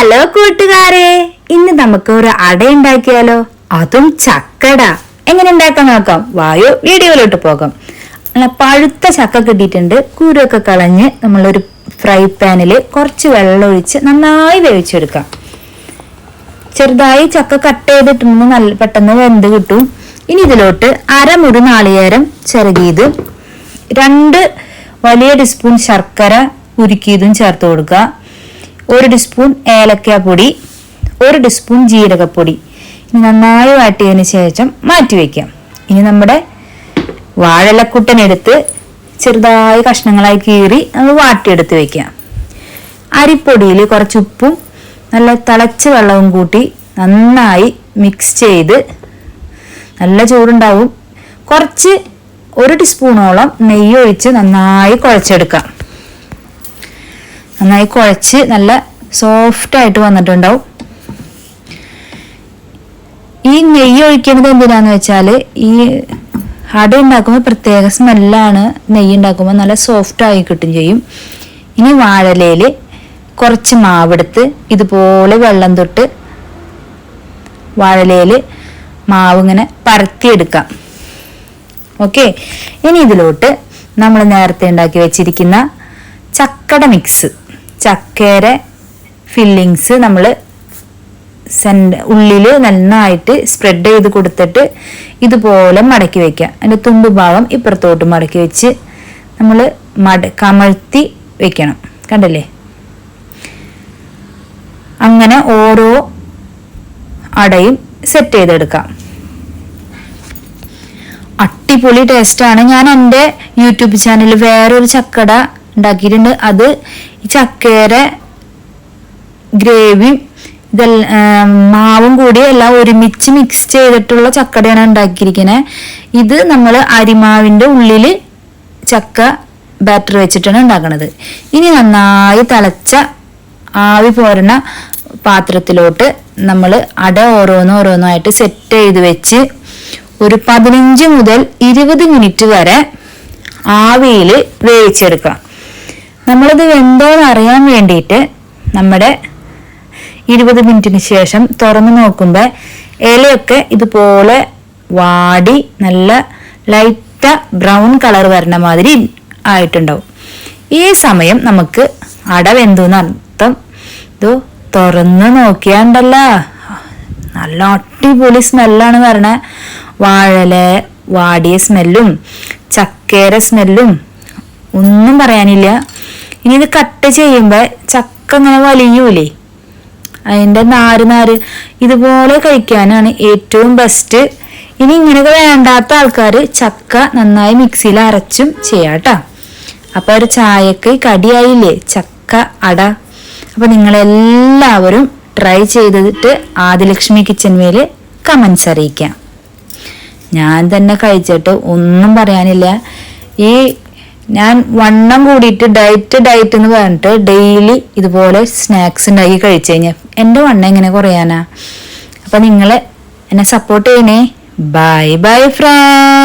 Hello കൂട്ടുകാരെ ഇന്ന് നമുക്ക് ഒരു അട ഉണ്ടാക്കിയാലോ? അതും ചക്കട. എങ്ങനെ ഉണ്ടാക്കാൻ നോക്കാം? വായോ വീഡിയോയിലോട്ട് പോകാം. പഴുത്ത ചക്ക കിട്ടിയിട്ടുണ്ട്. കൂരൊക്കെ കളഞ്ഞ് നമ്മളൊരു ഫ്രൈ പാനിൽ കുറച്ച് വെള്ളം ഒഴിച്ച് നന്നായി വേവിച്ചെടുക്കാം. ചെറുതായി ചക്ക കട്ട് ചെയ്തിട്ടുണ്ടെന്ന് നല്ല പെട്ടെന്ന് വെന്ത് കിട്ടും. ഇനി ഇതിലോട്ട് അരമുറി നാളികേരം ചിരകിയത് രണ്ട് വലിയ ടീസ്പൂൺ ശർക്കര ഉരുക്കിയതും ചേർത്ത് കൊടുക്കുക. ഒരു ടീസ്പൂൺ ഏലക്കാപ്പൊടി ഒരു ടീസ്പൂൺ ജീരകപ്പൊടി. ഇനി നന്നായി വാട്ടിയതിന് ശേഷം മാറ്റി വയ്ക്കാം ഇനി നമ്മുടെ വാഴലക്കുട്ടനെടുത്ത് ചെറുതായി കഷ്ണങ്ങളായി കീറി നമ്മൾ വാട്ടിയെടുത്ത് വെക്കാം. അരിപ്പൊടിയിൽ കുറച്ച് ഉപ്പും നല്ല തിളച്ച വെള്ളവും കൂട്ടി നന്നായി മിക്സ് ചെയ്ത് നല്ല ചൂടുണ്ടാവും. കുറച്ച് ഒരു ടീസ്പൂണോളം നെയ്യ് ഒഴിച്ച് നന്നായി കുഴച്ചെടുക്കാം. നന്നായി കുഴച്ച് നല്ല സോഫ്റ്റ് ആയിട്ട് വന്നിട്ടുണ്ടാവും. ഈ നെയ്യ് ഒഴിക്കുന്നത് എന്തിനാന്ന് വെച്ചാൽ ഈ അട ഉണ്ടാക്കുമ്പോൾ പ്രത്യേക സ്മെല്ലാണ് നെയ്യ് ഉണ്ടാക്കുമ്പോൾ നല്ല സോഫ്റ്റ് ആയി കിട്ടും ചെയ്യും. ഇനി വാഴലയിൽ കുറച്ച് മാവെടുത്ത് ഇതുപോലെ വെള്ളം തൊട്ട് വാഴലയിൽ മാവ് ഇങ്ങനെ പരത്തിയെടുക്കാം. ഓക്കെ ഇനി ഇതിലോട്ട് നമ്മൾ നേരത്തെ ഉണ്ടാക്കി വെച്ചിരിക്കുന്ന ചക്കട മിക്സ് ചക്കര ഫില്ലിങ്സ് നമ്മൾ സെന്റ് ഉള്ളിൽ നന്നായിട്ട് സ്പ്രെഡ് ചെയ്ത് കൊടുത്തിട്ട് ഇതുപോലെ മടക്കി വയ്ക്കുക അതിന്റെ തുമ്പ് ഭാഗം ഇപ്പുറത്തോട്ട് മടക്കി വെച്ച് നമ്മൾ മട കമഴ്ത്തി വെക്കണം. കണ്ടല്ലേ? അങ്ങനെ ഓരോ അടയും സെറ്റ് ചെയ്തെടുക്കാം. അടിപൊളി ടേസ്റ്റാണ് ഞാൻ എന്റെ യൂട്യൂബ് ചാനലിൽ വേറൊരു ചക്കട ഉണ്ടാക്കിയിട്ടുണ്ട്. അത് ഈ ചക്കയുടെ ഗ്രേവിയും ഇതെല്ലാം മാവും കൂടി എല്ലാം ഒരുമിച്ച് മിക്സ് ചെയ്തിട്ടുള്ള ചക്കടയാണ് ഉണ്ടാക്കിയിരിക്കുന്നത് ഇത് നമ്മൾ അരിമാവിന്റെ ഉള്ളിൽ ചക്ക ബാറ്റർ വെച്ചിട്ടാണ് ഉണ്ടാക്കുന്നത് ഇനി നന്നായി തിളച്ച ആവി പോരണ പാത്രത്തിലോട്ട് നമ്മൾ അട ഓരോന്ന് ഓരോന്നായിട്ട് സെറ്റ് ചെയ്ത് വെച്ച് ഒരു പതിനഞ്ച് മുതൽ ഇരുപത് മിനിറ്റ് വരെ ആവിയിൽ വേവിച്ചെടുക്കാം നമ്മളിത് വെന്തോന്ന് അറിയാൻ വേണ്ടിയിട്ട് നമ്മുടെ ഇരുപത് മിനിറ്റിന് ശേഷം തുറന്നു നോക്കുമ്പോൾ ഇലയൊക്കെ ഇതുപോലെ വാടി നല്ല ലൈറ്റ ബ്രൗൺ കളർ വരണ മാതിരി ആയിട്ടുണ്ടാവും. ഈ സമയം നമുക്ക് അട വെന്തു അർത്ഥം? ഇത് തുറന്ന് നോക്കിയാണ്ടല്ല. നല്ല അടിപൊളി സ്മെല്ലാണ് വരണേ. വാഴല വാടിയ സ്മെല്ലും ചക്കേര സ്മെല്ലും. ഒന്നും പറയാനില്ല. ഇനി ഇത് കട്ട് ചെയ്യുമ്പോൾ ചക്ക ഇങ്ങനെ വലിയൂലേ? അതിന്റെ നാര് നാര്. ഇതുപോലെ കഴിക്കാനാണ് ഏറ്റവും ബെസ്റ്റ് ഇനി ഇങ്ങനെയൊക്കെ വേണ്ടാത്ത ആൾക്കാർ ചക്ക നന്നായി മിക്സിയിൽ അരച്ചും ചെയ്യാം കേട്ടോ അപ്പോൾ ഒരു ചായക്ക് കടിയായില്ലേ? ചക്ക അട. അപ്പോൾ നിങ്ങളെല്ലാവരും ട്രൈ ചെയ്തിട്ട് ആദിലക്ഷ്മി കിച്ചൻ മേൽ കമൻസ് അറിയിക്കാം. ഞാൻ തന്നെ കഴിച്ചിട്ട് ഒന്നും പറയാനില്ല. ഈ ഞാൻ വണ്ണം കൂടിയിട്ട് ഡയറ്റ് ഡയറ്റ് എന്ന് പറഞ്ഞിട്ട് ഡെയിലി ഇതുപോലെ സ്നാക്സ് ഉണ്ടാക്കി കഴിച്ചു കഴിഞ്ഞാൽ എന്റെ വണ്ണം എങ്ങനെ കുറയാനാ? അപ്പം നിങ്ങൾ എന്നെ സപ്പോർട്ട് ചെയ്യണേ. Bye bye front